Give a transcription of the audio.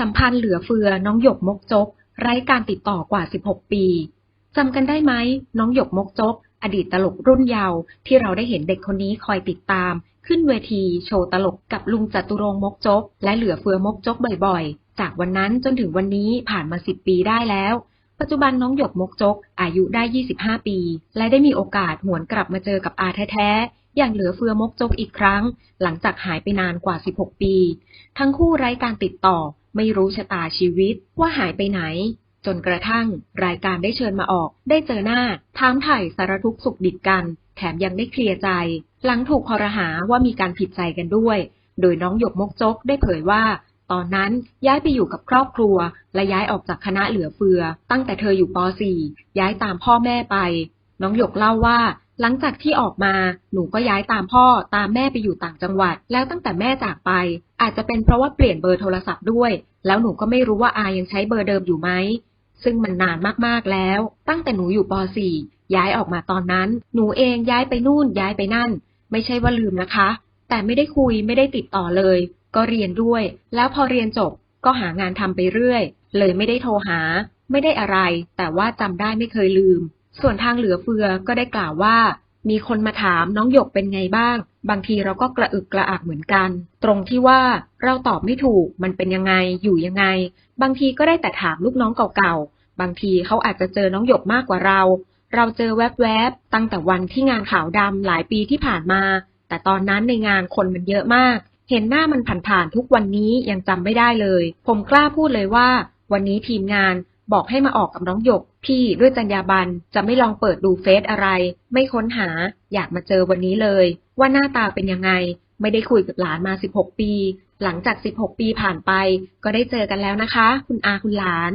สัมพันธ์เหลือเฟือน้องหยกมกจก ไร้การติดต่อกว่า 16 ปีจำกันได้ไหม น้องหยกมกจก อดีตตลกรุ่นเยาว์ที่เราได้เห็นเด็กคนนี้คอยติดตาม ขึ้นเวที โชว์ตลกกับลุงจตุรงมกจก และเหลือเฟือมกจกบ่อยๆ จากวันนั้นจนถึงวันนี้ผ่านมา 10 ปีได้แล้ว ปัจจุบันน้องหยกมกจก อายุได้ 25 ปี และได้มีโอกาสหวนกลับมาเจอกับอาแท้ๆ อย่างเหลือเฟือมกจกอีกครั้ง หลังจากหายไปนานกว่า 16 ปี ทั้งคู่ไร้การติดต่อ ไม่รู้ชะตาชีวิตว่าหายไปไหน จนกระทั่ง รายการได้เชิญมาออก ได้เจอหน้าถามไถ่สารทุกข์สุขดิบกัน แถมยังได้เคลียร์ใจ หลังถูกคอรหาว่ามีการผิดใจกันด้วย โดยน้องหยกมกจกได้เผยว่าตอนนั้นย้ายไปอยู่กับครอบครัว และย้ายออกจากคณะเหลือเฟือ ตั้งแต่เธออยู่ป .4 ย้ายตามพ่อแม่ไป น้องหยกเล่าว่า หลังจากที่ออกมา หนูก็ย้ายตามพ่อตามแม่ไปอยู่ต่างจังหวัด แล้วตั้งแต่แม่จากไป อาจจะเป็นเพราะว่าเปลี่ยนเบอร์โทรศัพท์ด้วย แล้วหนูก็ไม่รู้ว่าอายังใช้เบอร์เดิมอยู่ไหม ซึ่งมันนานมากๆแล้ว ตั้งแต่หนูอยู่ป .4 ย้ายออกมาตอนนั้น หนูเองย้ายไปนู่นย้ายไปนั่น ไม่ใช่ว่าลืมนะคะ แต่ไม่ได้คุยไม่ได้ติดต่อเลย ก็เรียนด้วย แล้วพอเรียนจบก็หางานทำไปเรื่อย เลยไม่ได้โทรหา ไม่ได้อะไร แต่ว่าจำได้ไม่เคยลืม ส่วนทางเหลือเฟือก็ได้กล่าวว่า มีคนมาถามน้องหยกเป็นไงบ้าง บางทีเราก็กระอึกกระอักเหมือนกัน ตรงที่ว่าเราตอบไม่ถูกมันเป็นยังไงอยู่ยังไง บางทีก็ได้แต่ถามลูกน้องเก่าๆ บางทีเขาอาจจะเจอน้องหยกมากกว่าเรา เราเจอแวบๆตั้งแต่วันที่งานขาวดำหลายปีที่ผ่านมา แต่ตอนนั้นในงานคนมันเยอะมากเห็นหน้ามันผ่านๆทุกวันนี้ยังจำไม่ได้เลย ผมกล้าพูดเลยว่า วันนี้ทีมงาน บอกให้มาออกกับน้องหยก พี่ด้วยจรรยาบรรณจะไม่ลองเปิดดูเฟซอะไร ไม่ค้นหา อยากมาเจอวันนี้เลย ว่าหน้าตาเป็นยังไง ไม่ได้คุยกับหลานมา 16 ปี หลังจาก 16 ปีผ่านไป ก็ได้เจอกันแล้วนะคะ คุณอาคุณหลาน